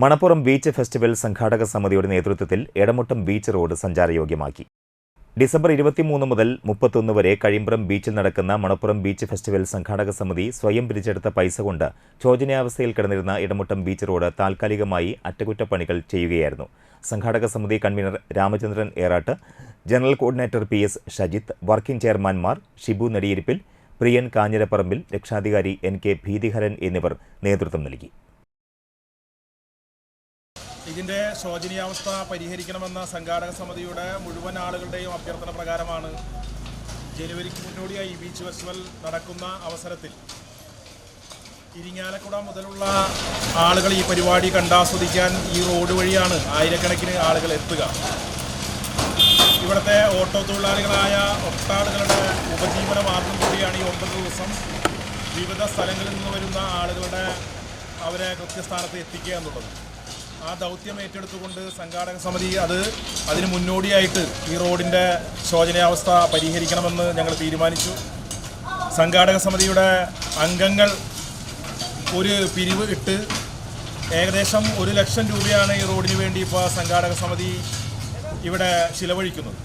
Manappuram beach festival സംഘാടക സമിതിയുടെ നേതൃത്വത്തിൽ എടമുട്ടം ബീച്ച് റോഡ് സഞ്ചാരയോഗ്യമാക്കി. ഡിസംബർ ഇരുപത്തിമൂന്ന് മുതൽ മുപ്പത്തൊന്ന് വരെ കഴിമ്പ്രം ബീച്ചിൽ നടക്കുന്ന മണപ്പുറം ബീച്ച് ഫെസ്റ്റിവൽ സംഘാടക സമിതി സ്വയം പിരിച്ചെടുത്ത പൈസ കൊണ്ട് ശോചനീയാവസ്ഥയിൽ കിടന്നിരുന്ന ഇടമുട്ടം ബീച്ച് റോഡ് താൽക്കാലികമായി അറ്റകുറ്റപ്പണികൾ ചെയ്യുകയായിരുന്നു. സംഘാടക സമിതി convener Ramachandran Erattu general coordinator P S Shajith working ചെയർമാൻമാർ Shibu നെടിയിരിപ്പിൽ Priyan Kanjirapparambil രക്ഷാധികാരി എൻ കെ ഭീതിഹരൻ എന്നിവർ നേതൃത്വം നൽകി. ഇതിന്റെ ശോചനീയാവസ്ഥ പരിഹരിക്കണമെന്ന സംഘാടക സമിതിയുടെ മുഴുവൻ ആളുകളുടെയും അഭ്യർത്ഥന പ്രകാരമാണ് ജനുവരിക്ക് മുന്നോടിയായി ഈ ബീച്ച് ഫെസ്റ്റിവൽ നടക്കുന്ന അവസരത്തിൽ. ഇരിങ്ങാലക്കുട മുതലുള്ള ആളുകൾ ഈ പരിപാടി കണ്ടാസ്വദിക്കാൻ ഈ റോഡ് വഴിയാണ് ആയിരക്കണക്കിന് ആളുകൾ എത്തുക. ഇവിടുത്തെ ഓട്ടോ തൊഴിലാളികളായ ഒട്ടാളുകളുടെ ഉപജീവന മാർഗം കൂടിയാണ് ഈ ഒമ്പത് ദിവസം വിവിധ സ്ഥലങ്ങളിൽ നിന്ന് വരുന്ന ആളുകളുടെ അവരെ കൃത്യസ്ഥാനത്ത് എത്തിക്കുക എന്നുള്ളത്. ആ ദൗത്യം ഏറ്റെടുത്തുകൊണ്ട് സംഘാടക സമിതി അത് അതിന് മുന്നോടിയായിട്ട് ഈ റോഡിന്റെ ശോചനീയാവസ്ഥ പരിഹരിക്കണമെന്ന് ഞങ്ങൾ തീരുമാനിച്ചു. സംഘാടക സമിതിയുടെ അംഗങ്ങൾ ഒരു പിരിവ് ഇട്ട് ഏകദേശം ഒരു ലക്ഷം രൂപയാണ് ഈ റോഡിന് വേണ്ടി ഇപ്പോൾ സംഘാടക സമിതി ഇവിടെ ചിലവഴിക്കുന്നത്